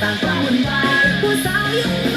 สร้างความวุ่นวายผู้สาวยุค